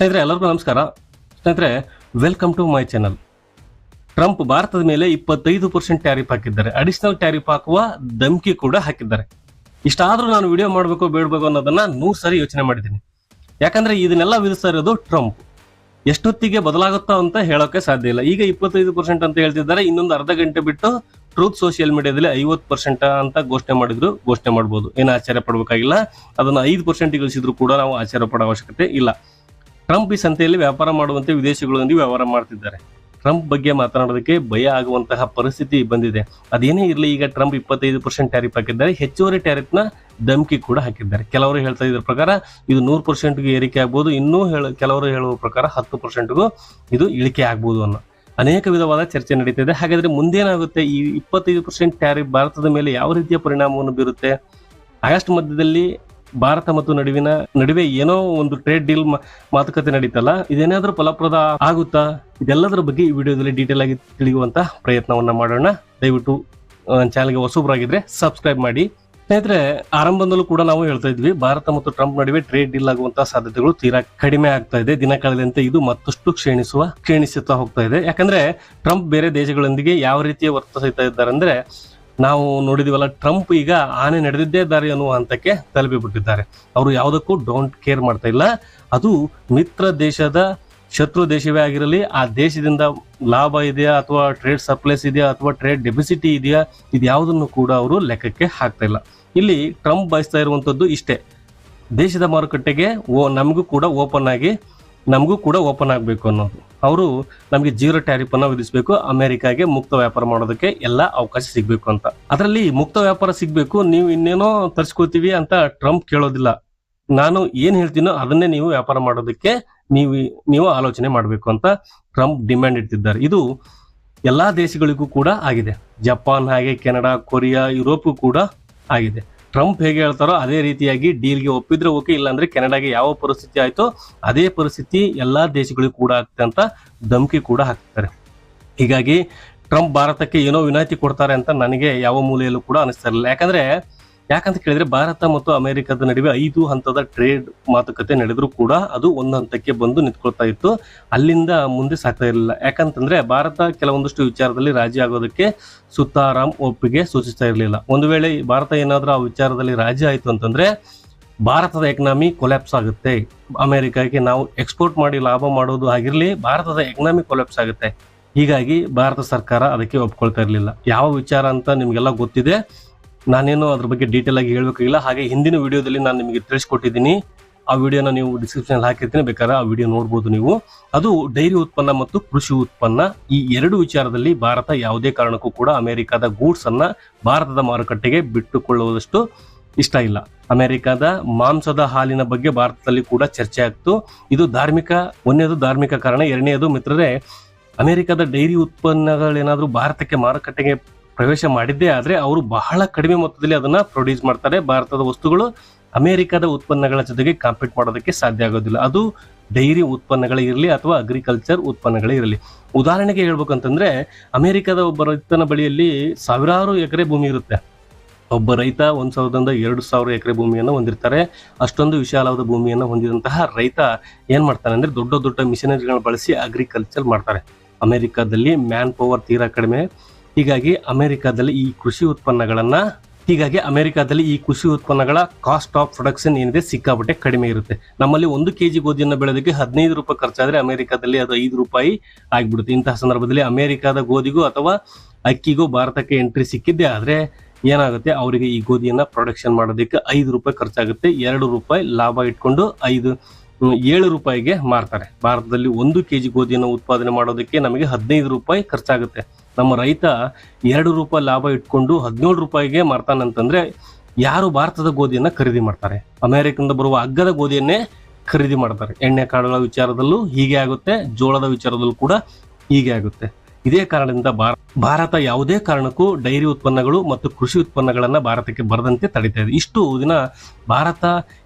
ಸ್ನೇಹಿತರೆ, ಎಲ್ಲರಿಗೂ ನಮಸ್ಕಾರ. ಸ್ನೇಹಿತರೆ welcome to my channel Trump ಭಾರತದ ಮೇಲೆ ಇಪ್ಪತ್ತೈದು ಪರ್ಸೆಂಟ್ ಟ್ಯಾರಿಫ್ ಹಾಕಿದ್ದಾರೆ. ಅಡಿಷನಲ್ ಟ್ಯಾರಿಫ್ ಹಾಕುವ ಧಮಕಿ ಕೂಡ ಹಾಕಿದ್ದಾರೆ. ಇಷ್ಟಾದರೂ ನಾನು ವಿಡಿಯೋ ಮಾಡಬೇಕು ಬೇಡಬೇಕು ಅನ್ನೋದನ್ನ ನೂರು ಸರಿ ಯೋಚನೆ ಮಾಡಿದ್ದೀನಿ. ಯಾಕಂದ್ರೆ ಇದನ್ನೆಲ್ಲ ವಿಧಿಸ್ತಾ ಇರೋದು ಟ್ರಂಪ್ ಎಷ್ಟೊತ್ತಿಗೆ ಬದಲಾಗುತ್ತಾ ಅಂತ ಹೇಳೋಕೆ ಸಾಧ್ಯ ಇಲ್ಲ. ಈಗ ಇಪ್ಪತ್ತೈದು ಪರ್ಸೆಂಟ್ ಅಂತ ಹೇಳ್ತಿದ್ದಾರೆ. ಇನ್ನೊಂದು ಅರ್ಧ ಗಂಟೆ ಬಿಟ್ಟು ಟ್ರೂತ್ ಸೋಷಿಯಲ್ ಮೀಡಿಯಾದಲ್ಲಿ ಐವತ್ತು ಪರ್ಸೆಂಟ್ ಅಂತ ಘೋಷಣೆ ಮಾಡಿದ್ರು, ಘೋಷಣೆ ಮಾಡ್ಬೋದು. ಏನು ಆಶ್ಚರ್ಯ ಪಡಬೇಕಾಗಿಲ್ಲ. ಅದನ್ನ ಐದು ಪರ್ಸೆಂಟ್ ಇಳಿಸಿದ್ರು ಕೂಡ ನಾವು ಆಶ್ಚರ್ಯ ಪಡೋ ಅವಶ್ಯಕತೆ ಇಲ್ಲ. ಟ್ರಂಪ್ ಈ ಸಂತೆಯಲ್ಲಿ ವ್ಯಾಪಾರ ಮಾಡುವಂತೆ ವಿದೇಶಗಳೊಂದಿಗೆ ವ್ಯವಹಾರ ಮಾಡ್ತಿದ್ದಾರೆ. ಟ್ರಂಪ್ ಬಗ್ಗೆ ಮಾತನಾಡೋದಕ್ಕೆ ಭಯ ಆಗುವಂತಹ ಪರಿಸ್ಥಿತಿ ಬಂದಿದೆ. ಅದೇನೇ ಇರಲಿ, ಈಗ ಟ್ರಂಪ್ ಇಪ್ಪತ್ತೈದು ಪರ್ಸೆಂಟ್ ಟ್ಯಾರಿಫ್ ಹಾಕಿದ್ದಾರೆ. ಹೆಚ್ಚುವರಿ ಟ್ಯಾರಿಫ್ನ ಧಮಕಿ ಕೂಡ ಹಾಕಿದ್ದಾರೆ. ಕೆಲವರು ಹೇಳ್ತಾ ಇದ್ರ ಪ್ರಕಾರ ಇದು ನೂರು ಪರ್ಸೆಂಟ್ಗೆ ಏರಿಕೆ ಆಗ್ಬೋದು. ಇನ್ನೂ ಹೇಳ, ಕೆಲವರು ಹೇಳುವ ಪ್ರಕಾರ ಹತ್ತು ಪರ್ಸೆಂಟ್ಗೂ ಇದು ಇಳಿಕೆ ಆಗ್ಬೋದು ಅನ್ನೋ ಅನೇಕ ವಿಧವಾದ ಚರ್ಚೆ ನಡೀತಿದೆ. ಹಾಗಾದ್ರೆ ಮುಂದೇನಾಗುತ್ತೆ? ಈ ಇಪ್ಪತ್ತೈದು ಪರ್ಸೆಂಟ್ ಟ್ಯಾರಿಫ್ ಭಾರತದ ಮೇಲೆ ಯಾವ ರೀತಿಯ ಪರಿಣಾಮವನ್ನು ಬೀರುತ್ತೆ? ಆಗಸ್ಟ್ ಮಧ್ಯದಲ್ಲಿ ಭಾರತ ಮತ್ತು ನಡುವಿನ ನಡುವೆ ಏನೋ ಒಂದು ಟ್ರೇಡ್ ಡೀಲ್ ಮಾತುಕತೆ ನಡೀತಲ್ಲ, ಇದೇನಾದ್ರೂ ಫಲಪ್ರದ ಆಗುತ್ತಾ? ಇದೆಲ್ಲದರ ಬಗ್ಗೆ ಈ ವಿಡಿಯೋದಲ್ಲಿ ಡೀಟೇಲ್ ಆಗಿ ತಿಳಿಯುವಂತ ಪ್ರಯತ್ನವನ್ನ ಮಾಡೋಣ. ದಯವಿಟ್ಟು ಚಾನಲ್ಗೆ ಹೊಸಬ್ರಾಗಿದ್ರೆ ಸಬ್ಸ್ಕ್ರೈಬ್ ಮಾಡಿ. ಸ್ನೇಹಿತರೆ, ಆರಂಭದಲ್ಲೂ ಕೂಡ ನಾವು ಹೇಳ್ತಾ ಇದ್ವಿ, ಭಾರತ ಮತ್ತು ಟ್ರಂಪ್ ನಡುವೆ ಟ್ರೇಡ್ ಡೀಲ್ ಆಗುವಂತಹ ಸಾಧ್ಯತೆಗಳು ತೀರಾ ಕಡಿಮೆ ಆಗ್ತಾ ಇದೆ. ದಿನ ಕಳೆದಂತೆ ಇದು ಮತ್ತಷ್ಟು ಕ್ಷೀಣಿಸುವ, ಕ್ಷೀಣಿಸುತ್ತಾ ಹೋಗ್ತಾ ಇದೆ. ಯಾಕಂದ್ರೆ, ಟ್ರಂಪ್ ಬೇರೆ ದೇಶಗಳೊಂದಿಗೆ ಯಾವ ರೀತಿಯ ವರ್ತಿಸ್ತಾ ಇದ್ದಾರೆ ಅಂದ್ರೆ ನಾವು ನೋಡಿದಿವಲ್ಲ, ಟ್ರಂಪ್ ಈಗ ಆನೆ ನಡೆದಿದ್ದೇ ದಾರಿ ಅನ್ನುವ ಹಂತಕ್ಕೆ ತಲುಪಿ ಬಿಟ್ಟಿದ್ದಾರೆ ಅವರು ಯಾವುದಕ್ಕೂ ಡೋಂಟ್ ಕೇರ್ ಮಾಡ್ತಾ ಇಲ್ಲ. ಅದು ಮಿತ್ರ ದೇಶದ ಶತ್ರು ದೇಶವೇ ಆಗಿರಲಿ, ಆ ದೇಶದಿಂದ ಲಾಭ ಇದೆಯಾ ಅಥವಾ ಟ್ರೇಡ್ ಸರ್ಪ್ಲಸ್ ಇದೆಯಾ ಅಥವಾ ಟ್ರೇಡ್ ಡೆಬಿಸಿಟಿ ಇದೆಯಾ, ಇದು ಯಾವುದನ್ನು ಕೂಡ ಅವರು ಲೆಕ್ಕಕ್ಕೆ ಹಾಕ್ತಾ ಇಲ್ಲ. ಇಲ್ಲಿ ಟ್ರಂಪ್ ಬಯಸ್ತಾ ಇರುವಂಥದ್ದು ಇಷ್ಟೇ. ದೇಶದ ಮಾರುಕಟ್ಟೆಗೆ ಓ, ನಮಗೂ ಕೂಡ ಓಪನ್ ಆಗಿ ನಮಗೂ ಕೂಡ ಓಪನ್ ಆಗಬೇಕು ಅನ್ನೋದು. ಅವರು ನಮಗೆ ಜೀರೋ ಟ್ಯಾರಿಫ್ ಅನ್ನು ವಿಧಿಸಬೇಕು, ಅಮೆರಿಕಾಗೆ ಮುಕ್ತ ವ್ಯಾಪಾರ ಮಾಡೋದಕ್ಕೆ ಎಲ್ಲ ಅವಕಾಶ ಸಿಗಬೇಕು ಅಂತ. ಅದರಲ್ಲಿ ಮುಕ್ತ ವ್ಯಾಪಾರ ಸಿಗಬೇಕು, ನೀವು ಇನ್ನೇನೋ ತರಿಸ್ಕೋತೀವಿ ಅಂತ ಟ್ರಂಪ್ ಕೇಳೋದಿಲ್ಲ. ನಾನು ಏನು ಹೇಳ್ತೀನೋ ಅದನ್ನೇ ನೀವು ವ್ಯಾಪಾರ ಮಾಡೋದಕ್ಕೆ ನೀವು ನೀವು ಆಲೋಚನೆ ಮಾಡಬೇಕು ಅಂತ ಟ್ರಂಪ್ ಡಿಮ್ಯಾಂಡ್ ಇಡ್ತಿದ್ದಾರೆ ಇದು ಎಲ್ಲಾ ದೇಶಗಳಿಗೂ ಕೂಡ ಆಗಿದೆ. ಜಪಾನ್ ಹಾಗೆ ಕೆನಡಾ, ಕೊರಿಯಾ, ಯುರೋಪ್ಗೂ ಕೂಡ ಆಗಿದೆ. ಟ್ರಂಪ್ ಹೇಗೆ ಹೇಳ್ತಾರೋ ಅದೇ ರೀತಿಯಾಗಿ ಡೀಲ್ಗೆ ಒಪ್ಪಿದ್ರೆ ಓಕೆ, ಇಲ್ಲಾಂದ್ರೆ ಕೆನಡಾಗೆ ಯಾವ ಪರಿಸ್ಥಿತಿ ಆಯ್ತೋ ಅದೇ ಪರಿಸ್ಥಿತಿ ಎಲ್ಲಾ ದೇಶಗಳಿಗೂ ಕೂಡ ಆಗ್ತದೆ ಅಂತ ಧಮಕಿ ಕೂಡ ಹಾಕ್ತಾರೆ. ಹೀಗಾಗಿ ಟ್ರಂಪ್ ಭಾರತಕ್ಕೆ ಏನೋ ವಿನಾಯಿತಿ ಕೊಡ್ತಾರೆ ಅಂತ ನನಗೆ ಯಾವ ಮೂಲೆಯಲ್ಲೂ ಕೂಡ ಅನಿಸ್ತಾ ಇರಲಿಲ್ಲ. ಯಾಕಂದ್ರೆ ಯಾಕಂತ ಕೇಳಿದ್ರೆ ಭಾರತ ಮತ್ತು ಅಮೆರಿಕದ ನಡುವೆ ಐದು ಹಂತದ ಟ್ರೇಡ್ ಮಾತುಕತೆ ನಡೆದರೂ ಕೂಡ ಅದು ಒಂದು ಹಂತಕ್ಕೆ ಬಂದು ನಿಂತ್ಕೊಳ್ತಾ ಇತ್ತು. ಅಲ್ಲಿಂದ ಮುಂದೆ ಸಾಗ್ತಾ ಇರಲಿಲ್ಲ. ಯಾಕಂತಂದ್ರೆ ಭಾರತ ಕೆಲವೊಂದಷ್ಟು ವಿಚಾರದಲ್ಲಿ ರಾಜಿ ಆಗೋದಕ್ಕೆ ಸುತ್ತಾರಾಮ್ ಒಪ್ಪಿಗೆ ಸೂಚಿಸ್ತಾ ಇರಲಿಲ್ಲ. ಒಂದು ವೇಳೆ ಭಾರತ ಏನಾದರೂ ಆ ವಿಚಾರದಲ್ಲಿ ರಾಜಿ ಆಯ್ತು ಅಂತಂದ್ರೆ ಭಾರತದ ಎಕನಾಮಿ ಕೊಲ್ಯಾಪ್ಸ್ ಆಗುತ್ತೆ. ಅಮೆರಿಕಾಗೆ ನಾವು ಎಕ್ಸ್ಪೋರ್ಟ್ ಮಾಡಿ ಲಾಭ ಮಾಡೋದು ಆಗಿರಲಿ ಭಾರತದ ಎಕನಾಮಿ ಕೊಲ್ಯಾಪ್ಸ್ ಆಗುತ್ತೆ. ಹೀಗಾಗಿ ಭಾರತ ಸರ್ಕಾರ ಅದಕ್ಕೆ ಒಪ್ಕೊಳ್ತಾ ಇರಲಿಲ್ಲ. ಯಾವ ವಿಚಾರ ಅಂತ ನಿಮಗೆಲ್ಲ ಗೊತ್ತಿದೆ. ನಾನೇನು ಅದ್ರ ಬಗ್ಗೆ ಡೀಟೇಲ್ ಆಗಿ ಹೇಳಬೇಕಾಗಿಲ್ಲ. ಹಾಗೆ ಹಿಂದಿನ ವಿಡಿಯೋದಲ್ಲಿ ನಾನು ನಿಮಗೆ ತಿಳಿಸ್ಕೊಟ್ಟಿದ್ದೀನಿ. ಆ ವಿಡಿಯೋನ ನೀವು ಡಿಸ್ಕ್ರಿಪ್ಷನ್ ಹಾಕಿರ್ತೀನಿ. ಬೇಕಾದ್ರೆ ಆ ವಿಡಿಯೋ ನೋಡ್ಬೋದು ನೀವು. ಅದು ಡೈರಿ ಉತ್ಪನ್ನ ಮತ್ತು ಕೃಷಿ ಉತ್ಪನ್ನ. ಈ ಎರಡು ವಿಚಾರದಲ್ಲಿ ಭಾರತ ಯಾವುದೇ ಕಾರಣಕ್ಕೂ ಕೂಡ ಅಮೆರಿಕದ ಗೂಡ್ಸ್ ಅನ್ನ ಭಾರತದ ಮಾರುಕಟ್ಟೆಗೆ ಬಿಟ್ಟುಕೊಳ್ಳುವುದಷ್ಟು ಇಷ್ಟ ಇಲ್ಲ. ಅಮೆರಿಕದ ಮಾಂಸದ ಹಾಲಿನ ಬಗ್ಗೆ ಭಾರತದಲ್ಲಿ ಕೂಡ ಚರ್ಚೆ ಆಗ್ತು. ಇದು ಧಾರ್ಮಿಕ ಒಂದನೇದು ಧಾರ್ಮಿಕ ಕಾರಣ, ಎರಡನೇದು ಮಿತ್ರರೇ, ಅಮೆರಿಕದ ಡೈರಿ ಉತ್ಪನ್ನಗಳೇನಾದರೂ ಭಾರತಕ್ಕೆ ಮಾರುಕಟ್ಟೆಗೆ ಪ್ರವೇಶ ಮಾಡಿದ್ದೇ ಆದರೆ ಅವರು ಬಹಳ ಕಡಿಮೆ ಮೊತ್ತದಲ್ಲಿ ಅದನ್ನು ಪ್ರೊಡ್ಯೂಸ್ ಮಾಡ್ತಾರೆ. ಭಾರತದ ವಸ್ತುಗಳು ಅಮೆರಿಕದ ಉತ್ಪನ್ನಗಳ ಜೊತೆಗೆ ಕಾಂಪೀಟ್ ಮಾಡೋದಕ್ಕೆ ಸಾಧ್ಯ ಆಗೋದಿಲ್ಲ. ಅದು ಡೈರಿ ಉತ್ಪನ್ನಗಳೇ ಇರಲಿ ಅಥವಾ ಅಗ್ರಿಕಲ್ಚರ್ ಉತ್ಪನ್ನಗಳೇ ಇರಲಿ. ಉದಾಹರಣೆಗೆ ಹೇಳ್ಬೇಕಂತಂದ್ರೆ ಅಮೆರಿಕದ ಒಬ್ಬ ರೈತನ ಬಳಿಯಲ್ಲಿ ಸಾವಿರಾರು ಎಕರೆ ಭೂಮಿ ಇರುತ್ತೆ. ಒಬ್ಬ ರೈತ ಒಂದ್ ಸಾವಿರದಿಂದ ಎರಡು ಸಾವಿರ ಎಕರೆ ಭೂಮಿಯನ್ನು ಹೊಂದಿರ್ತಾರೆ. ಅಷ್ಟೊಂದು ವಿಶಾಲವಾದ ಭೂಮಿಯನ್ನು ಹೊಂದಿದಂತಹ ರೈತ ಏನು ಮಾಡ್ತಾನೆ ಅಂದ್ರೆ ದೊಡ್ಡ ದೊಡ್ಡ ಮಿಷನರಿಗಳನ್ನ ಬಳಸಿ ಅಗ್ರಿಕಲ್ಚರ್ ಮಾಡ್ತಾರೆ. ಅಮೆರಿಕಾದಲ್ಲಿ ಮ್ಯಾನ್ ಪವರ್ ತೀರಾ ಕಡಿಮೆ. ಹೀಗಾಗಿ ಅಮೆರಿಕಾದಲ್ಲಿ ಈ ಕೃಷಿ ಉತ್ಪನ್ನಗಳನ್ನ, ಹೀಗಾಗಿ ಅಮೆರಿಕಾದಲ್ಲಿ ಈ ಕೃಷಿ ಉತ್ಪನ್ನಗಳ ಕಾಸ್ಟ್ ಆಫ್ ಪ್ರೊಡಕ್ಷನ್ ಏನಿದೆ ಸಿಕ್ಕಾಪಟ್ಟೆ ಕಡಿಮೆ ಇರುತ್ತೆ. ನಮ್ಮಲ್ಲಿ ಒಂದು ಕೆಜಿ ಗೋಧಿಯನ್ನು ಬೆಳೆದಕ್ಕೆ ಹದಿನೈದು ರೂಪಾಯಿ ಖರ್ಚಾದ್ರೆ ಅಮೆರಿಕಾದಲ್ಲಿ ಅದು ಐದು ರೂಪಾಯಿ ಆಗಿಬಿಡುತ್ತೆ. ಇಂತಹ ಸಂದರ್ಭದಲ್ಲಿ ಅಮೆರಿಕಾದ ಗೋಧಿಗೂ ಅಥವಾ ಅಕ್ಕಿಗೂ ಭಾರತಕ್ಕೆ ಎಂಟ್ರಿ ಸಿಕ್ಕಿದ್ದೆ ಆದ್ರೆ ಏನಾಗುತ್ತೆ? ಅವರಿಗೆ ಈ ಗೋಧಿಯನ್ನ ಪ್ರೊಡಕ್ಷನ್ ಮಾಡೋದಕ್ಕೆ ಐದು ರೂಪಾಯಿ ಖರ್ಚಾಗುತ್ತೆ. ಎರಡು ರೂಪಾಯಿ ಲಾಭ ಇಟ್ಕೊಂಡು ಐದು ಏಳು ರೂಪಾಯಿಗೆ ಮಾರ್ತಾರೆ. ಭಾರತದಲ್ಲಿ ಒಂದು ಕೆಜಿ ಗೋಧಿಯನ್ನು ಉತ್ಪಾದನೆ ಮಾಡೋದಕ್ಕೆ ನಮಗೆ ಹದಿನೈದು ರೂಪಾಯಿ ಖರ್ಚಾಗುತ್ತೆ. ನಮ್ಮ ರೈತ ಎರಡು ರೂಪಾಯಿ ಲಾಭ ಇಟ್ಕೊಂಡು ಹದಿನೇಳು ರೂಪಾಯಿಗೆ ಮಾರ್ತಾನಂತಂದ್ರೆ ಯಾರು ಭಾರತದ ಗೋಧಿಯನ್ನ ಖರೀದಿ ಮಾಡ್ತಾರೆ? ಅಮೆರಿಕದಿಂದ ಬರುವ ಅಗ್ಗದ ಗೋಧಿಯನ್ನೇ ಖರೀದಿ ಮಾಡ್ತಾರೆ. ಎಣ್ಣೆ ಕಾಳುಗಳ ವಿಚಾರದಲ್ಲೂ ಹೀಗೆ ಆಗುತ್ತೆ, ಜೋಳದ ವಿಚಾರದಲ್ಲೂ ಕೂಡ ಹೀಗೆ ಆಗುತ್ತೆ. ಇದೇ ಕಾರಣದಿಂದ ಭಾರ- ಭಾರತ ಯಾವುದೇ ಕಾರಣಕ್ಕೂ ಡೈರಿ ಉತ್ಪನ್ನಗಳು ಮತ್ತು ಕೃಷಿ ಉತ್ಪನ್ನಗಳನ್ನ ಭಾರತಕ್ಕೆ ಬರದಂತೆ ತಡಿತಾ ಇದೆ. ಇಷ್ಟು ದಿನ ಭಾರತ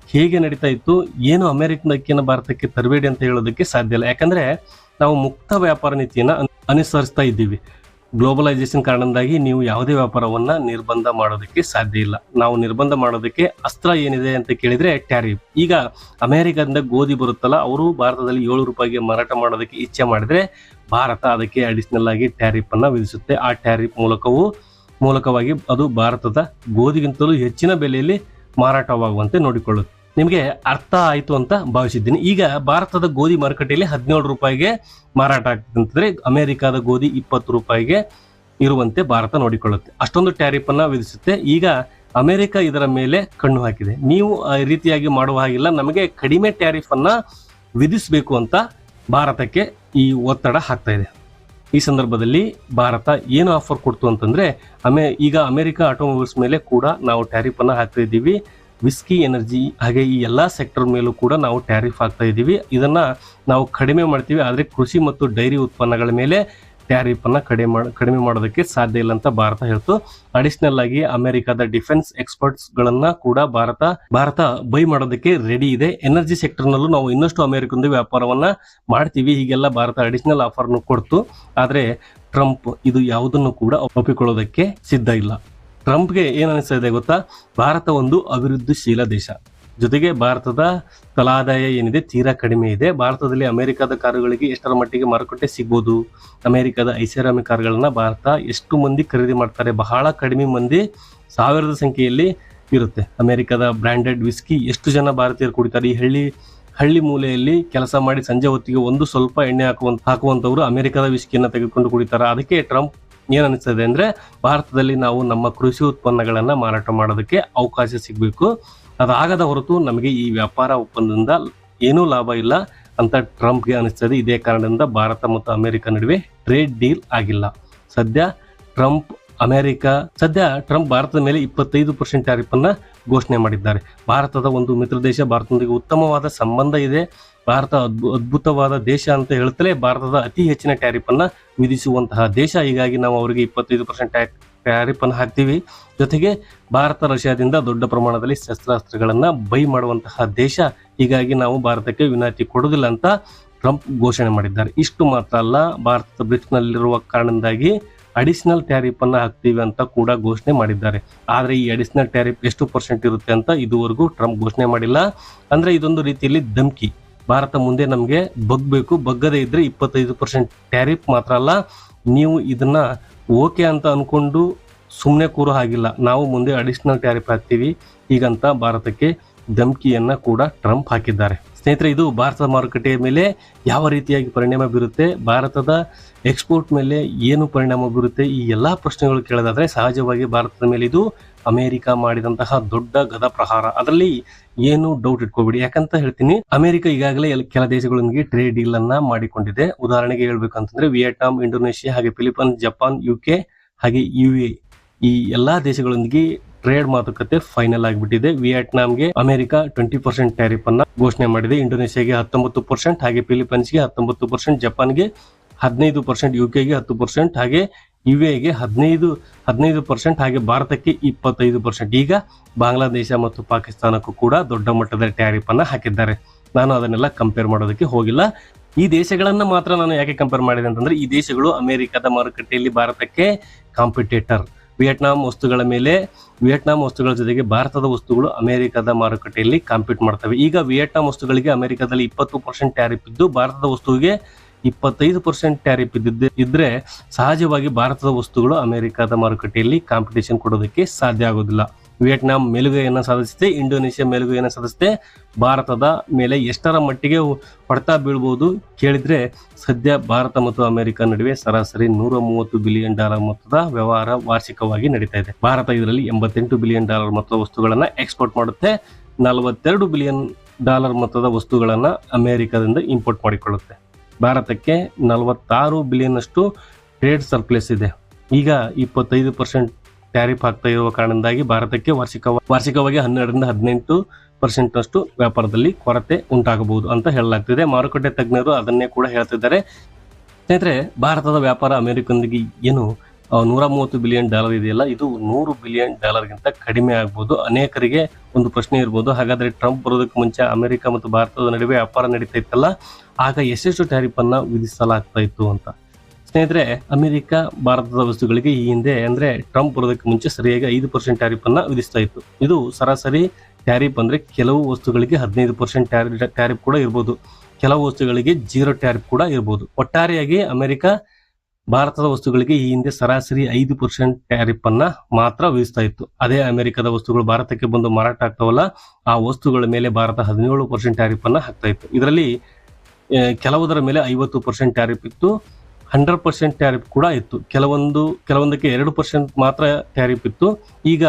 ಹೇಗೆ ನಡೀತಾ ಇತ್ತು, ಏನು ಅಮೆರಿಕದ ಅಕ್ಕಿಯನ್ನು ಭಾರತಕ್ಕೆ ತರಬೇಡಿ ಅಂತ ಹೇಳೋದಕ್ಕೆ ಸಾಧ್ಯ ಇಲ್ಲ. ಯಾಕಂದ್ರೆ ನಾವು ಮುಕ್ತ ವ್ಯಾಪಾರ ನೀತಿಯನ್ನ ಅನ್- ಅನುಸರಿಸ್ತಾ ಇದ್ದೀವಿ. ಗ್ಲೋಬಲೈಸೇಷನ್ ಕಾರಣದಿಂದಾಗಿ ನೀವು ಯಾವುದೇ ವ್ಯಾಪಾರವನ್ನ ನಿರ್ಬಂಧ ಮಾಡೋದಕ್ಕೆ ಸಾಧ್ಯ ಇಲ್ಲ. ನಾವು ನಿರ್ಬಂಧ ಮಾಡೋದಕ್ಕೆ ಅಸ್ತ್ರ ಏನಿದೆ ಅಂತ ಕೇಳಿದ್ರೆ ಟ್ಯಾರಿಫ್. ಈಗ ಅಮೆರಿಕದಿಂದ ಗೋಧಿ ಬರುತ್ತಲ್ಲ, ಅವರು ಭಾರತದಲ್ಲಿ ಏಳು ರೂಪಾಯಿಗೆ ಮಾರಾಟ ಮಾಡೋದಕ್ಕೆ ಇಚ್ಛೆ ಮಾಡಿದ್ರೆ ಭಾರತ ಅದಕ್ಕೆ ಅಡಿಷನಲ್ ಆಗಿ ಟ್ಯಾರಿಫ್ ಅನ್ನ ವಿಧಿಸುತ್ತೆ. ಆ ಟ್ಯಾರಿಫ್ ಮೂಲಕವೂ, ಮೂಲಕವಾಗಿ ಅದು ಭಾರತದ ಗೋಧಿಗಿಂತಲೂ ಹೆಚ್ಚಿನ ಬೆಲೆಯಲ್ಲಿ ಮಾರಾಟವಾಗುವಂತೆ ನೋಡಿಕೊಳ್ಳುತ್ತೆ. ನಿಮಗೆ ಅರ್ಥ ಆಯಿತು ಅಂತ ಭಾವಿಸಿದ್ದೀನಿ. ಈಗ ಭಾರತದ ಗೋಧಿ ಮಾರುಕಟ್ಟೆಯಲ್ಲಿ ಹದಿನೇಳು ರೂಪಾಯಿಗೆ ಮಾರಾಟ ಆಗ್ತದೆ ಅಂತಂದ್ರೆ ಅಮೆರಿಕದ ಗೋಧಿ ಇಪ್ಪತ್ತು ರೂಪಾಯಿಗೆ ಇರುವಂತೆ ಭಾರತ ನೋಡಿಕೊಳ್ಳುತ್ತೆ. ಅಷ್ಟೊಂದು ಟ್ಯಾರಿಫ್ ಅನ್ನ ವಿಧಿಸುತ್ತೆ. ಈಗ ಅಮೆರಿಕ ಇದರ ಮೇಲೆ ಕಣ್ಣು ಹಾಕಿದೆ. ನೀವು ಆ ರೀತಿಯಾಗಿ ಮಾಡುವ ಹಾಗಿಲ್ಲ. ನಮಗೆ ಕಡಿಮೆ ಟ್ಯಾರಿಫ್ ಅನ್ನ ವಿಧಿಸಬೇಕು ಅಂತ ಭಾರತಕ್ಕೆ ಈ ಒತ್ತಡ ಹಾಕ್ತಾ ಇದೆ. ಈ ಸಂದರ್ಭದಲ್ಲಿ ಭಾರತ ಏನು ಆಫರ್ ಕೊಡ್ತು ಅಂತಂದ್ರೆ, ಅಮೆ ಈಗ ಅಮೆರಿಕ ಆಟೋಮೊಬೈಲ್ಸ್ ಮೇಲೆ ಕೂಡ ನಾವು ಟ್ಯಾರಿಫ್ ಅನ್ನ ಹಾಕ್ತಾ ಇದ್ದೀವಿ. ವಿಸ್ಕಿ ಎನರ್ಜಿ ಹಾಗೆ ಈ ಎಲ್ಲ ಸೆಕ್ಟರ್ ಮೇಲೂ ಕೂಡ ನಾವು ಟ್ಯಾರಿಫ್ ಹಾಕ್ತಾ ಇದ್ದೀವಿ. ಇದನ್ನು ನಾವು ಕಡಿಮೆ ಮಾಡ್ತೀವಿ, ಆದರೆ ಕೃಷಿ ಮತ್ತು ಡೈರಿ ಉತ್ಪನ್ನಗಳ ಮೇಲೆ ಟ್ಯಾರಿಫನ್ನು ಕಡಿಮೆ ಮಾಡ, ಕಡಿಮೆ ಮಾಡೋದಕ್ಕೆ ಸಾಧ್ಯ ಇಲ್ಲ ಅಂತ ಭಾರತ ಹೇಳ್ತು. ಅಡಿಷನಲ್ ಆಗಿ ಅಮೆರಿಕದ ಡಿಫೆನ್ಸ್ ಎಕ್ಸ್ಪರ್ಟ್ಸ್ ಗಳನ್ನ ಕೂಡ ಭಾರತ ಭಾರತ ಬೈ ಮಾಡೋದಕ್ಕೆ ರೆಡಿ ಇದೆ. ಎನರ್ಜಿ ಸೆಕ್ಟರ್ ನಲ್ಲೂ ನಾವು ಇನ್ನಷ್ಟು ಅಮೆರಿಕದ ವ್ಯಾಪಾರವನ್ನ ಮಾಡ್ತೀವಿ. ಹೀಗೆಲ್ಲ ಭಾರತ ಅಡಿಷನಲ್ ಆಫರ್ನು ಕೊಡ್ತು. ಆದರೆ ಟ್ರಂಪ್ ಇದು ಯಾವುದನ್ನು ಕೂಡ ಒಪ್ಪಿಕೊಳ್ಳೋದಕ್ಕೆ ಸಿದ್ಧ ಇಲ್ಲ. ಟ್ರಂಪ್ಗೆ ಏನು ಅನಿಸ್ತಾ ಇದೆ ಗೊತ್ತಾ? ಭಾರತ ಒಂದು ಅಭಿವೃದ್ಧಿಶೀಲ ದೇಶ. ಜೊತೆಗೆ ಭಾರತದ ಕಲಾದಾಯ ಏನಿದೆ, ತೀರಾ ಕಡಿಮೆ ಇದೆ. ಭಾರತದಲ್ಲಿ ಅಮೆರಿಕದ ಕಾರುಗಳಿಗೆ ಎಷ್ಟರ ಮಟ್ಟಿಗೆ ಮಾರುಕಟ್ಟೆ ಸಿಗ್ಬೋದು? ಅಮೆರಿಕದ ಐಷಾರಾಮಿ ಕಾರುಗಳನ್ನು ಭಾರತ ಎಷ್ಟು ಮಂದಿ ಖರೀದಿ ಮಾಡ್ತಾರೆ? ಬಹಳ ಕಡಿಮೆ ಮಂದಿ ಸಾವಿರದ ಸಂಖ್ಯೆಯಲ್ಲಿ ಇರುತ್ತೆ. ಅಮೆರಿಕದ ಬ್ರ್ಯಾಂಡೆಡ್ ವಿಸ್ಕಿ ಎಷ್ಟು ಜನ ಭಾರತೀಯರು ಕುಡಿತಾರೆ? ಈ ಹಳ್ಳಿ ಹಳ್ಳಿ ಮೂಲೆಯಲ್ಲಿ ಕೆಲಸ ಮಾಡಿ ಸಂಜೆ ಹೊತ್ತಿಗೆ ಒಂದು ಸ್ವಲ್ಪ ಎಣ್ಣೆ ಹಾಕುವಂತ, ಹಾಕುವಂಥವ್ರು ಅಮೆರಿಕದ ವಿಸ್ಕಿಯನ್ನು ತೆಗೆದುಕೊಂಡು ಕುಡಿತಾರೆ. ಅದಕ್ಕೆ ಟ್ರಂಪ್ ಏನ್ ಅನಿಸ್ತದೆ ಅಂದ್ರೆ ಭಾರತದಲ್ಲಿ ನಾವು ನಮ್ಮ ಕೃಷಿ ಉತ್ಪನ್ನಗಳನ್ನು ಮಾರಾಟ ಮಾಡೋದಕ್ಕೆ ಅವಕಾಶ ಸಿಗಬೇಕು. ಅದಾಗದ ಹೊರತು ನಮಗೆ ಈ ವ್ಯಾಪಾರ ಒಪ್ಪಂದದಿಂದ ಏನೂ ಲಾಭ ಇಲ್ಲ ಅಂತ ಟ್ರಂಪ್ಗೆ ಅನಿಸ್ತದೆ. ಇದೇ ಕಾರಣದಿಂದ ಭಾರತ ಮತ್ತು ಅಮೆರಿಕ ನಡುವೆ ಟ್ರೇಡ್ ಡೀಲ್ ಆಗಿಲ್ಲ. ಸದ್ಯ ಟ್ರಂಪ್ ಅಮೆರಿಕ, ಸದ್ಯ ಟ್ರಂಪ್ ಭಾರತದ ಮೇಲೆ ಇಪ್ಪತ್ತೈದು ಪರ್ಸೆಂಟ್ ಟ್ಯಾರಿಫ್ ಅನ್ನ ಘೋಷಣೆ ಮಾಡಿದ್ದಾರೆ. ಭಾರತದ ಒಂದು ಮಿತ್ರ ದೇಶ, ಭಾರತದೊಂದಿಗೆ ಉತ್ತಮವಾದ ಸಂಬಂಧ ಇದೆ. ಭಾರತ ಅದ್ಭು- ಅದ್ಭುತವಾದ ದೇಶ ಅಂತ ಹೇಳುತ್ತಲೇ ಭಾರತದ ಅತಿ ಹೆಚ್ಚಿನ ಟ್ಯಾರಿಫ್ ಅನ್ನ ವಿಧಿಸುವಂತಹ ದೇಶ. ಹೀಗಾಗಿ ನಾವು ಅವರಿಗೆ ಇಪ್ಪತ್ತೈದು ಪರ್ಸೆಂಟ್ ಟ್ಯಾರಿಫ್ ಅನ್ನು ಹಾಕ್ತೀವಿ. ಜೊತೆಗೆ ಭಾರತ ರಷ್ಯಾದಿಂದ ದೊಡ್ಡ ಪ್ರಮಾಣದಲ್ಲಿ ಶಸ್ತ್ರಾಸ್ತ್ರಗಳನ್ನು ಬೈ ಮಾಡುವಂತಹ ದೇಶ. ಹೀಗಾಗಿ ನಾವು ಭಾರತಕ್ಕೆ ವಿನಾಯಿತಿ ಕೊಡೋದಿಲ್ಲ ಅಂತ ಟ್ರಂಪ್ ಘೋಷಣೆ ಮಾಡಿದ್ದಾರೆ. ಇಷ್ಟು ಮಾತ್ರ ಅಲ್ಲ ಭಾರತ ಬ್ರಿಕ್ಸ್ನಲ್ಲಿರುವ ಕಾರಣದಿಂದಾಗಿ ಅಡಿಷನಲ್ ಟ್ಯಾರಿಫ್ ಅನ್ನ ಹಾಕ್ತೀವಿ ಅಂತ ಕೂಡ ಘೋಷಣೆ ಮಾಡಿದ್ದಾರೆ. ಆದ್ರೆ ಈ ಅಡಿಷನಲ್ ಟ್ಯಾರಿಫ್ ಎಷ್ಟು ಪರ್ಸೆಂಟ್ ಇರುತ್ತೆ ಅಂತ ಇದುವರೆಗೂ ಟ್ರಂಪ್ ಘೋಷಣೆ ಮಾಡಿಲ್ಲ. ಅಂದ್ರೆ ಇದೊಂದು ರೀತಿಯಲ್ಲಿ ಧಮ್ಕಿ. ಭಾರತ ಮುಂದೆ ನಮಗೆ ಬಗ್ಬೇಕು. ಬಗ್ಗದೇ ಇದ್ರೆ ಇಪ್ಪತ್ತೈದು ಪರ್ಸೆಂಟ್ ಟ್ಯಾರಿಫ್ ಮಾತ್ರ ಅಲ್ಲ, ನೀವು ಇದನ್ನ ಓಕೆ ಅಂತ ಅನ್ಕೊಂಡು ಸುಮ್ಮನೆ ಕೂರು ಹಾಗಿಲ್ಲ. ನಾವು ಮುಂದೆ ಅಡಿಷನಲ್ ಟ್ಯಾರಿಫ್ ಹಾಕ್ತೀವಿ. ಹೀಗಂತ ಭಾರತಕ್ಕೆ ಧಮ್ಕಿಯನ್ನ ಕೂಡ ಟ್ರಂಪ್ ಹಾಕಿದ್ದಾರೆ. ಸ್ನೇಹಿತರೆ, ಇದು ಭಾರತದ ಮಾರುಕಟ್ಟೆಯ ಮೇಲೆ ಯಾವ ರೀತಿಯಾಗಿ ಪರಿಣಾಮ ಬೀರುತ್ತೆ, ಭಾರತದ ಎಕ್ಸ್ಪೋರ್ಟ್ ಮೇಲೆ ಏನು ಪರಿಣಾಮ ಬೀರುತ್ತೆ, ಈ ಎಲ್ಲ ಪ್ರಶ್ನೆಗಳು ಕೇಳೋದಾದ್ರೆ ಸಹಜವಾಗಿ ಭಾರತದ ಮೇಲೆ ಇದು ಅಮೆರಿಕ ಮಾಡಿದಂತಹ ದೊಡ್ಡ ಗದ ಪ್ರಹಾರ. ಅದರಲ್ಲಿ ಏನು ಡೌಟ್ ಇಟ್ಕೋಬೇಡಿ. ಯಾಕಂತ ಹೇಳ್ತೀನಿ, ಅಮೆರಿಕ ಈಗಾಗಲೇ ಕೆಲ ದೇಶಗಳೊಂದಿಗೆ ಟ್ರೇಡ್ ಡೀಲ್ ಅನ್ನ ಮಾಡಿಕೊಂಡಿದೆ. ಉದಾಹರಣೆಗೆ ಹೇಳ್ಬೇಕಂತಂದ್ರೆ ವಿಯೆಟ್ನಾಂ, ಇಂಡೋನೇಷಿಯಾ, ಹಾಗೆ ಫಿಲಿಪೈನ್ಸ್ ಜಪಾನ್ ಯುಕೆ ಹಾಗೆ ಯು ಎ ಈ ಎಲ್ಲಾ ದೇಶಗಳೊಂದಿಗೆ ಟ್ರೇಡ್ ಮಾತುಕತೆ ಫೈನಲ್ ಆಗಿಬಿಟ್ಟಿದೆ. ವಿಯೆಟ್ನಾಂಗೆ ಅಮೆರಿಕ ಟ್ವೆಂಟಿ ಪರ್ಸೆಂಟ್ ಟ್ಯಾರಿಫ್ ಅನ್ನ ಘೋಷಣೆ ಮಾಡಿದೆ. ಇಂಡೋನೇಷ್ಯಾಗೆ ಹತ್ತೊಂಬತ್ತು ಪರ್ಸೆಂಟ್ ಹಾಗೆ ಫಿಲಿಪೈನ್ಸ್ಗೆ ಹತ್ತೊಂಬತ್ತು ಪರ್ಸೆಂಟ್ ಜಪಾನ್ಗೆ ಹದಿನೈದು ಪರ್ಸೆಂಟ್ ಯುಕೆಗೆ ಹತ್ತು ಪರ್ಸೆಂಟ್ ಹಾಗೆ ಯು ಎಗೆ ಹದಿನೈದು ಹದಿನೈದು ಪರ್ಸೆಂಟ್ ಹಾಗೆ ಭಾರತಕ್ಕೆ ಇಪ್ಪತ್ತೈದು ಪರ್ಸೆಂಟ್ ಈಗ ಬಾಂಗ್ಲಾದೇಶ ಮತ್ತು ಪಾಕಿಸ್ತಾನಕ್ಕೂ ಕೂಡ ದೊಡ್ಡ ಮಟ್ಟದ ಟ್ಯಾರಿಫ್ ಅನ್ನ ಹಾಕಿದ್ದಾರೆ. ನಾನು ಅದನ್ನೆಲ್ಲ ಕಂಪೇರ್ ಮಾಡೋದಕ್ಕೆ ಹೋಗಿಲ್ಲ. ಈ ದೇಶಗಳನ್ನ ಮಾತ್ರ ನಾನು ಯಾಕೆ ಕಂಪೇರ್ ಮಾಡಿದೆ ಅಂತಂದ್ರೆ, ಈ ದೇಶಗಳು ಅಮೆರಿಕದ ಮಾರುಕಟ್ಟೆಯಲ್ಲಿ ಭಾರತಕ್ಕೆ ಕಾಂಪಿಟೇಟರ್ ವಿಯೆಟ್ನಾಂ ವಸ್ತುಗಳ ಮೇಲೆ ವಿಯೆಟ್ನಾಂ ವಸ್ತುಗಳ ಜೊತೆಗೆ ಭಾರತದ ವಸ್ತುಗಳು ಅಮೆರಿಕದ ಮಾರುಕಟ್ಟೆಯಲ್ಲಿ ಕಾಂಪೀಟ್ ಮಾಡ್ತವೆ. ಈಗ ವಿಯೆಟ್ನಾಂ ವಸ್ತುಗಳಿಗೆ ಅಮೆರಿಕದಲ್ಲಿ ಇಪ್ಪತ್ತು ಪರ್ಸೆಂಟ್ ಟ್ಯಾರಿಫ್ ಇದ್ದು, ಭಾರತದ ವಸ್ತುವಿಗೆ ಇಪ್ಪತ್ತೈದು ಪರ್ಸೆಂಟ್ ಟ್ಯಾರಿಫ್ ಇದ್ದಿದ್ದೆ ಇದ್ರೆ ಸಹಜವಾಗಿ ಭಾರತದ ವಸ್ತುಗಳು ಅಮೆರಿಕದ ಮಾರುಕಟ್ಟೆಯಲ್ಲಿ ಕಾಂಪಿಟೇಷನ್ ಕೊಡೋದಕ್ಕೆ ಸಾಧ್ಯ ಆಗೋದಿಲ್ಲ. ವಿಯೆಟ್ನಾಂ ಮೇಲುಗೈಯನ್ನು ಸಾಧಿಸಿದೆ ಇಂಡೋನೇಷ್ಯಾ ಮೇಲುಗೈಯನ್ನು ಸಾಧಿಸಿದೆ ಭಾರತದ ಮೇಲೆ ಎಷ್ಟರ ಮಟ್ಟಿಗೆ ಹೊಡೆತ ಬೀಳ್ಬೋದು ಕೇಳಿದರೆ ಸದ್ಯ ಭಾರತ ಮತ್ತು ಅಮೆರಿಕ ನಡುವೆ ಸರಾಸರಿ ನೂರ ಮೂವತ್ತು ಬಿಲಿಯನ್ ಡಾಲರ್ ಮೊತ್ತದ ವ್ಯವಹಾರ ವಾರ್ಷಿಕವಾಗಿ ನಡೀತಾ ಇದೆ. ಭಾರತ ಇದರಲ್ಲಿ ಎಂಬತ್ತೆಂಟು ಬಿಲಿಯನ್ ಡಾಲರ್ ಮೊತ್ತದ ವಸ್ತುಗಳನ್ನು ಎಕ್ಸ್ಪೋರ್ಟ್ ಮಾಡುತ್ತೆ. ನಲವತ್ತೆರಡು ಬಿಲಿಯನ್ ಡಾಲರ್ ಮೊತ್ತದ ವಸ್ತುಗಳನ್ನು ಅಮೆರಿಕದಿಂದ ಇಂಪೋರ್ಟ್ ಮಾಡಿಕೊಳ್ಳುತ್ತೆ. ಭಾರತಕ್ಕೆ ನಲವತ್ತಾರು ಬಿಲಿಯನ್ ಅಷ್ಟು ಟ್ರೇಡ್ ಸರ್ಪ್ಲೇಸ್ ಇದೆ. ಈಗ ಇಪ್ಪತ್ತೈದು ಪರ್ಸೆಂಟ್ ಟ್ಯಾರಿಫ್ ಆಗ್ತಾ ಇರುವ ಕಾರಣದಿಂದಾಗಿ ಭಾರತಕ್ಕೆ ವಾರ್ಷಿಕ ವಾರ್ಷಿಕವಾಗಿ ಹನ್ನೆರಡರಿಂದ ಹದಿನೆಂಟು ಪರ್ಸೆಂಟ್ ಅಷ್ಟು ವ್ಯಾಪಾರದಲ್ಲಿ ಕೊರತೆ ಉಂಟಾಗಬಹುದು ಅಂತ ಹೇಳಲಾಗ್ತಿದೆ. ಮಾರುಕಟ್ಟೆ ತಜ್ಞರು ಅದನ್ನೇ ಕೂಡ ಹೇಳ್ತಿದ್ದಾರೆ. ಸ್ನೇಹಿತರೆ, ಭಾರತದ ವ್ಯಾಪಾರ ಅಮೆರಿಕದೊಂದಿಗೆ ಏನು ನೂರ ಮೂವತ್ತು ಬಿಲಿಯನ್ ಡಾಲರ್ ಇದೆಯಲ್ಲ, ಇದು ನೂರು ಬಿಲಿಯನ್ ಡಾಲರ್ಗಿಂತ ಕಡಿಮೆ ಆಗ್ಬೋದು. ಅನೇಕರಿಗೆ ಒಂದು ಪ್ರಶ್ನೆ ಇರ್ಬೋದು. ಹಾಗಾದ್ರೆ ಟ್ರಂಪ್ ಬರೋದಕ್ಕೆ ಮುಂಚೆ ಅಮೆರಿಕ ಮತ್ತು ಭಾರತದ ನಡುವೆ ವ್ಯಾಪಾರ ನಡೀತಾ ಇತ್ತಲ್ಲ, ಆಗ ಎಷ್ಟೆಷ್ಟು ಟ್ಯಾರಿಫನ್ನು ವಿಧಿಸಲಾಗ್ತಾ ಇತ್ತು ಅಂತ. ಸ್ನೇಹಿತರೆ, ಅಮೆರಿಕ, ಭಾರತದ ವಸ್ತುಗಳಿಗೆ ಈ ಹಿಂದೆ ಅಂದ್ರೆ ಟ್ರಂಪ್ ಬರೋದಕ್ಕೆ ಮುಂಚೆ ಸರಿಯಾಗಿ ಐದು ಪರ್ಸೆಂಟ್ ಟ್ಯಾರಿಫ್ ಅನ್ನ ವಿಧಿಸ್ತಾ ಇತ್ತು. ಇದು ಸರಾಸರಿ ಟ್ಯಾರಿಫ್ ಅಂದ್ರೆ ಕೆಲವು ವಸ್ತುಗಳಿಗೆ ಹದಿನೈದು ಪರ್ಸೆಂಟ್ ಟ್ಯಾರಿಫ್ ಕೂಡ ಇರ್ಬೋದು. ಕೆಲವು ವಸ್ತುಗಳಿಗೆ ಜೀರೋ ಟ್ಯಾರಿಫ್ ಕೂಡ ಇರ್ಬೋದು. ಒಟ್ಟಾರೆಯಾಗಿ ಅಮೆರಿಕ, ಭಾರತದ ವಸ್ತುಗಳಿಗೆ ಈ ಹಿಂದೆ ಸರಾಸರಿ ಐದು ಪರ್ಸೆಂಟ್ ಟ್ಯಾರಿಫ್ ಅನ್ನ ಮಾತ್ರ ವಿಧಿಸ್ತಾ ಇತ್ತು. ಅದೇ ಅಮೆರಿಕದ ವಸ್ತುಗಳು ಭಾರತಕ್ಕೆ ಬಂದು ಮಾರಾಟ ಆಗ್ತಾವಲ್ಲ, ಆ ವಸ್ತುಗಳ ಮೇಲೆ ಭಾರತ ಹದಿನೇಳು ಪರ್ಸೆಂಟ್ ಟ್ಯಾರಿಫ್ ಅನ್ನ ಹಾಕ್ತಾ ಇತ್ತು. ಇದರಲ್ಲಿ ಕೆಲವುದರ ಮೇಲೆ ಐವತ್ತು ಪರ್ಸೆಂಟ್ ಟ್ಯಾರಿಫ್ ಇತ್ತು. ಹಂಡ್ರೆಡ್ ಪರ್ಸೆಂಟ್ ಟ್ಯಾರಿಫ್ ಕೂಡ ಇತ್ತು. ಕೆಲವೊಂದು, ಕೆಲವೊಂದಕ್ಕೆ ಎರಡು ಪರ್ಸೆಂಟ್ ಮಾತ್ರ ಟ್ಯಾರಿಫ್ ಇತ್ತು. ಈಗ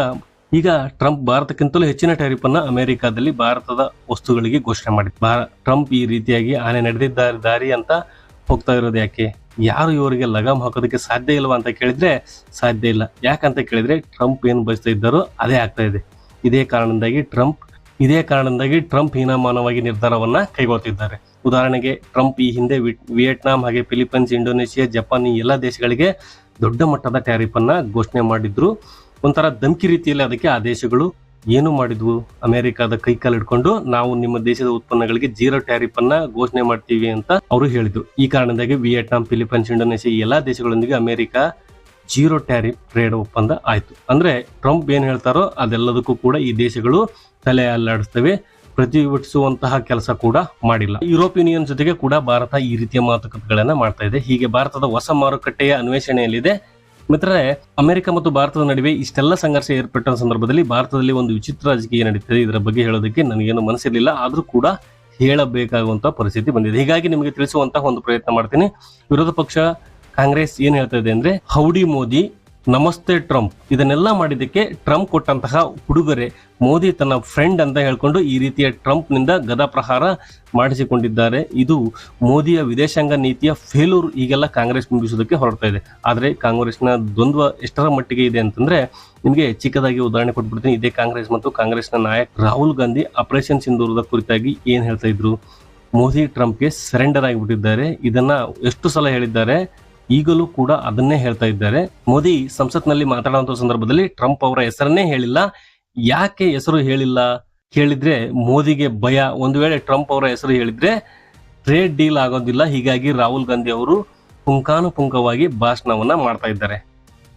ಈಗ ಟ್ರಂಪ್ ಭಾರತಕ್ಕಿಂತಲೂ ಹೆಚ್ಚಿನ ಟ್ಯಾರಿಫ್ ಅನ್ನ ಅಮೆರಿಕಾದಲ್ಲಿ ಭಾರತದ ವಸ್ತುಗಳಿಗೆ ಘೋಷಣೆ ಮಾಡಿತ್ತು ಟ್ರಂಪ್ ಈ ರೀತಿಯಾಗಿ ಆನೆ ನಡೆದಿದ್ದಾರೆ, ದಾರಿ ಅಂತ ಹೋಗ್ತಾ ಇರೋದು ಯಾಕೆ? ಯಾರು ಇವರಿಗೆ ಲಗಾಮ್ ಹಾಕೋದಕ್ಕೆ ಸಾಧ್ಯ ಇಲ್ವಾ ಅಂತ ಕೇಳಿದ್ರೆ ಸಾಧ್ಯ ಇಲ್ಲ. ಯಾಕಂತ ಕೇಳಿದ್ರೆ ಟ್ರಂಪ್ ಏನು ಬಯಸ್ತಾ ಇದ್ದಾರೋ ಅದೇ ಆಗ್ತಾ ಇದೆ. ಇದೇ ಕಾರಣದಿಂದಾಗಿ ಟ್ರಂಪ್ ಇದೇ ಕಾರಣದಿಂದಾಗಿ ಟ್ರಂಪ್ ಹೀನಾಮಾನವಾಗಿ ನಿರ್ಧಾರವನ್ನ ಕೈಗೊಳ್ತಿದ್ದಾರೆ. ಉದಾಹರಣೆಗೆ, ಟ್ರಂಪ್ ಈ ಹಿಂದೆ ವಿಯೆಟ್ನಾಂ ಹಾಗೆ ಫಿಲಿಪೈನ್ಸ್ ಇಂಡೋನೇಷಿಯಾ, ಜಪಾನ್ ಈ ಎಲ್ಲ ದೇಶಗಳಿಗೆ ದೊಡ್ಡ ಮಟ್ಟದ ಟ್ಯಾರಿಫ್ ಅನ್ನ ಘೋಷಣೆ ಮಾಡಿದ್ರು. ಒಂಥರ ಧಮ್ಕಿ ರೀತಿಯಲ್ಲಿ ಅದಕ್ಕೆ ಆ ದೇಶಗಳು ಏನು ಮಾಡಿದ್ವು? ಅಮೆರಿಕದ ಕೈ ಕಾಲಿಡ್ಕೊಂಡು ನಾವು ನಿಮ್ಮ ದೇಶದ ಉತ್ಪನ್ನಗಳಿಗೆ ಜೀರೋ ಟ್ಯಾರಿಫ್ ಅನ್ನ ಘೋಷಣೆ ಮಾಡ್ತೀವಿ ಅಂತ ಅವರು ಹೇಳಿದ್ರು. ಈ ಕಾರಣದಾಗಿ ವಿಯೆಟ್ನಾಂ ಫಿಲಿಪೈನ್ಸ್ ಇಂಡೋನೇಷಿಯಾ ಈ ಎಲ್ಲಾ ದೇಶಗಳೊಂದಿಗೆ ಅಮೆರಿಕ ಜೀರೋ ಟ್ಯಾರಿಫ್ ಟ್ರೇಡ್ ಒಪ್ಪಂದ ಆಯಿತು. ಅಂದರೆ ಟ್ರಂಪ್ ಏನು ಹೇಳ್ತಾರೋ ಅದೆಲ್ಲದಕ್ಕೂ ಕೂಡ ಈ ದೇಶಗಳು ತಲೆ ಅಲ್ಲಾಡಿಸ್ತವೆ. ಪ್ರತಿಭಟಿಸುವಂತಹ ಕೆಲಸ ಕೂಡ ಮಾಡಿಲ್ಲ. ಯುರೋಪ್ ಯೂನಿಯನ್ ಜೊತೆಗೆ ಕೂಡ ಭಾರತ ಈ ರೀತಿಯ ಮಾತುಕತೆಗಳನ್ನು ಮಾಡ್ತಾ ಇದೆ. ಹೀಗೆ ಭಾರತದ ಹೊಸ ಮಾರುಕಟ್ಟೆಯ ಅನ್ವೇಷಣೆಯಲ್ಲಿದೆ ಮಿತ್ರರೇ, ಅಮೆರಿಕ ಮತ್ತು ಭಾರತದ ನಡುವೆ ಇಷ್ಟೆಲ್ಲ ಸಂಘರ್ಷ ಏರ್ಪಟ್ಟ ಸಂದರ್ಭದಲ್ಲಿ ಭಾರತದಲ್ಲಿ ಒಂದು ವಿಚಿತ್ರ ರಾಜಕೀಯ ನಡೀತದೆ. ಇದರ ಬಗ್ಗೆ ಹೇಳೋದಕ್ಕೆ ನನಗೇನು ಮನಸ್ಸಿರಲಿಲ್ಲ. ಆದರೂ ಕೂಡ ಹೇಳಬೇಕಾಗುವಂತಹ ಪರಿಸ್ಥಿತಿ ಬಂದಿದೆ. ಹೀಗಾಗಿ ನಿಮಗೆ ತಿಳಿಸುವಂತಹ ಒಂದು ಪ್ರಯತ್ನ ಮಾಡ್ತೀನಿ. ವಿರೋಧ ಪಕ್ಷ ಕಾಂಗ್ರೆಸ್ ಏನ್ ಹೇಳ್ತಾ ಇದೆ ಅಂದ್ರೆ, ಹೌಡಿ ಮೋದಿ, ನಮಸ್ತೆ ಟ್ರಂಪ್. ಇದನ್ನೆಲ್ಲ ಮಾಡಿದ್ದಕ್ಕೆ ಟ್ರಂಪ್ ಕೊಟ್ಟಂತಹ ಉಡುಗೊರೆ ಮೋದಿ ತನ್ನ ಫ್ರೆಂಡ್ ಅಂತ ಹೇಳ್ಕೊಂಡು ಈ ರೀತಿಯ ಟ್ರಂಪ್ನಿಂದ ಗದಾ ಪ್ರಹಾರ ಮಾಡಿಸಿಕೊಂಡಿದ್ದಾರೆ. ಇದು ಮೋದಿಯ ವಿದೇಶಾಂಗ ನೀತಿಯ ಫೇಲೂರ್ ಈಗೆಲ್ಲ ಕಾಂಗ್ರೆಸ್ ಬಿಂಬಿಸೋದಕ್ಕೆ ಹೊರಡ್ತಾ ಇದೆ. ಆದರೆ ಕಾಂಗ್ರೆಸ್ನ ದ್ವಂದ್ವ ಎಷ್ಟರ ಮಟ್ಟಿಗೆ ಇದೆ ಅಂತಂದ್ರೆ, ನಿಮಗೆ ಚಿಕ್ಕದಾಗಿ ಉದಾಹರಣೆ ಕೊಟ್ಬಿಡ್ತೀನಿ. ಇದೇ ಕಾಂಗ್ರೆಸ್ ಮತ್ತು ಕಾಂಗ್ರೆಸ್ನ ನಾಯಕ ರಾಹುಲ್ ಗಾಂಧಿ ಆಪರೇಷನ್ ಸಿಂಧೂರದ ಕುರಿತಾಗಿ ಏನು ಹೇಳ್ತಾ ಇದ್ರು? ಮೋದಿ ಟ್ರಂಪ್ಗೆ ಸರೆಂಡರ್ ಆಗಿಬಿಟ್ಟಿದ್ದಾರೆ. ಇದನ್ನ ಎಷ್ಟು ಸಲ ಹೇಳಿದ್ದಾರೆ? ಈಗಲೂ ಕೂಡ ಅದನ್ನೇ ಹೇಳ್ತಾ ಇದ್ದಾರೆ. ಮೋದಿ ಸಂಸತ್ನಲ್ಲಿ ಮಾತಾಡುವಂತ ಸಂದರ್ಭದಲ್ಲಿ ಟ್ರಂಪ್ ಅವರ ಹೆಸರನ್ನೇ ಹೇಳಿಲ್ಲ. ಯಾಕೆ ಹೆಸರು ಹೇಳಿಲ್ಲ? ಕೇಳಿದ್ರೆ ಮೋದಿಗೆ ಭಯ. ಒಂದು ವೇಳೆ ಟ್ರಂಪ್ ಅವರ ಹೆಸರು ಹೇಳಿದ್ರೆ ಟ್ರೇಡ್ ಡೀಲ್ ಆಗೋದಿಲ್ಲ. ಹೀಗಾಗಿ ರಾಹುಲ್ ಗಾಂಧಿ ಅವರು ಪುಂಕಾನುಪುಂಕವಾಗಿ ಭಾಷಣವನ್ನ ಮಾಡ್ತಾ ಇದ್ದಾರೆ.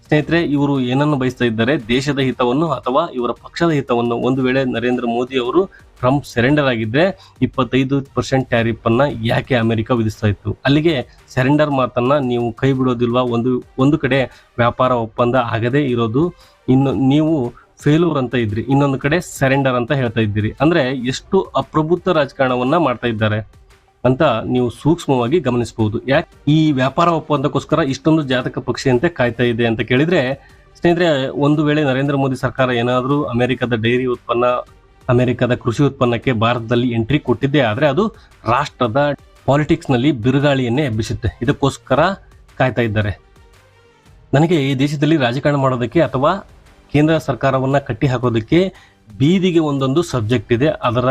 ಸ್ನೇಹಿತರೆ, ಇವರು ಏನನ್ನು ಬಯಸ್ತಾ ಇದ್ದಾರೆ? ದೇಶದ ಹಿತವನ್ನು ಅಥವಾ ಇವರ ಪಕ್ಷದ ಹಿತವನ್ನು? ಒಂದು ವೇಳೆ ನರೇಂದ್ರ ಮೋದಿ ಅವರು ಟ್ರಂಪ್ ಸೆರೆಂಡರ್ ಆಗಿದ್ರೆ ಇಪ್ಪತ್ತೈದು ಪರ್ಸೆಂಟ್ ಟ್ಯಾರಿಫ್ ಅನ್ನ ಯಾಕೆ ಅಮೆರಿಕ ವಿಧಿಸ್ತಾ ಇತ್ತು? ಅಲ್ಲಿಗೆ ಸೆರೆಂಡರ್ ಮಾತನ್ನ ನೀವು ಕೈ ಬಿಡೋದಿಲ್ವಾ? ಒಂದು ಒಂದು ಕಡೆ ವ್ಯಾಪಾರ ಒಪ್ಪಂದ ಆಗದೇ ಇರೋದು, ಇನ್ನು ನೀವು ಫೇಲೂರ್ ಅಂತ ಇದ್ರಿ, ಇನ್ನೊಂದು ಕಡೆ ಸೆರೆಂಡರ್ ಅಂತ ಹೇಳ್ತಾ ಇದ್ದೀರಿ. ಅಂದ್ರೆ ಎಷ್ಟು ಅಪ್ರಬುದ್ಧ ರಾಜಕಾರಣವನ್ನ ಮಾಡ್ತಾ ಇದ್ದಾರೆ? ಅಂತ ನೀವು ಸೂಕ್ಷ್ಮವಾಗಿ ಗಮನಿಸಬಹುದು. ಯಾಕೆ ಈ ವ್ಯಾಪಾರ ಒಪ್ಪಂದಕ್ಕೋಸ್ಕರ ಇಷ್ಟೊಂದು ಜಾತಕ ಪಕ್ಷಿಯಂತೆ ಕಾಯ್ತಾ ಇದೆ ಅಂತ ಕೇಳಿದ್ರೆ, ಸ್ನೇಹಿತರೆ, ಒಂದು ವೇಳೆ ನರೇಂದ್ರ ಮೋದಿ ಸರ್ಕಾರ ಏನಾದರೂ ಅಮೆರಿಕದ ಡೈರಿ ಉತ್ಪನ್ನ, ಅಮೆರಿಕದ ಕೃಷಿ ಉತ್ಪನ್ನಕ್ಕೆ ಭಾರತದಲ್ಲಿ ಎಂಟ್ರಿ ಕೊಟ್ಟಿದ್ದೆ ಆದರೆ ಅದು ರಾಷ್ಟ್ರದ ಪಾಲಿಟಿಕ್ಸ್ನಲ್ಲಿ ಬಿರುಗಾಳಿಯನ್ನೇ ಎಬ್ಬಿಸುತ್ತೆ. ಇದಕ್ಕೋಸ್ಕರ ಕಾಯ್ತಾ ಇದ್ದಾರೆ. ನನಗೆ ಈ ದೇಶದಲ್ಲಿ ರಾಜಕಾರಣ ಮಾಡೋದಕ್ಕೆ ಅಥವಾ ಕೇಂದ್ರ ಸರ್ಕಾರವನ್ನು ಕಟ್ಟಿ ಹಾಕೋದಕ್ಕೆ ಬೀದಿಗೆ ಒಂದೊಂದು ಸಬ್ಜೆಕ್ಟ್ ಇದೆ. ಅದರ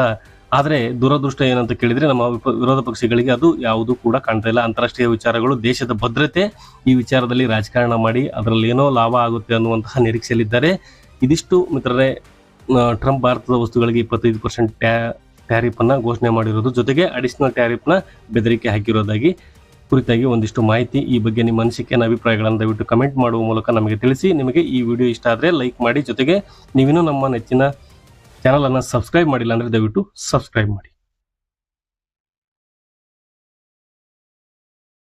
ಆದರೆ ದುರದೃಷ್ಟ ಏನಂತ ಕೇಳಿದ್ರೆ ನಮ್ಮ ವಿರೋಧ ಪಕ್ಷಗಳಿಗೆ ಅದು ಯಾವುದೂ ಕೂಡ ಕಾಣ್ತಾ ಇಲ್ಲ. ಅಂತಾರಾಷ್ಟ್ರೀಯ ವಿಚಾರಗಳು, ದೇಶದ ಭದ್ರತೆ ಈ ವಿಚಾರದಲ್ಲಿ ರಾಜಕಾರಣ ಮಾಡಿ ಅದರಲ್ಲಿ ಏನೋ ಲಾಭ ಆಗುತ್ತೆ ಅನ್ನುವಂತಹ ನಿರೀಕ್ಷೆಯಲ್ಲಿದ್ದಾರೆ. ಇದಿಷ್ಟು ಮಿತ್ರರೇ ಟ್ರಂಪ್ ಭಾರತದ ವಸ್ತುಗಳಿಗೆ ಇಪ್ಪತ್ತೈದು ಪರ್ಸೆಂಟ್ ಟ್ಯಾರಿಫ್ ಟ್ಯಾರಿಫನ್ನು ಘೋಷಣೆ ಮಾಡಿರೋದು. ಜೊತೆಗೆ ಅಡಿಷನಲ್ ಟ್ಯಾರಿಫ್ನ ಬೆದರಿಕೆ ಹಾಕಿರೋದಾಗಿ ಕುರಿತಾಗಿ ಒಂದಿಷ್ಟು ಮಾಹಿತಿ ಈ ಬಗ್ಗೆ ನಿಮ್ಮ ಅನಿಸಿಕೆಯ ಅಭಿಪ್ರಾಯಗಳನ್ನು ದಯವಿಟ್ಟು ಕಮೆಂಟ್ ಮಾಡುವ ಮೂಲಕ ನಮಗೆ ತಿಳಿಸಿ. ನಿಮಗೆ ಈ ವಿಡಿಯೋ ಇಷ್ಟ ಆದರೆ ಲೈಕ್ ಮಾಡಿ. ಜೊತೆಗೆ ನೀವಿನ್ನೂ ನಮ್ಮ ನೆಚ್ಚಿನ ಚಾನಲ್ ಅನ್ನು ಸಬ್ಸ್ಕ್ರೈಬ್ ಮಾಡಿಲ್ಲ ಅಂದ್ರೆ ದಯವಿಟ್ಟು ಸಬ್ಸ್ಕ್ರೈಬ್ ಮಾಡಿ.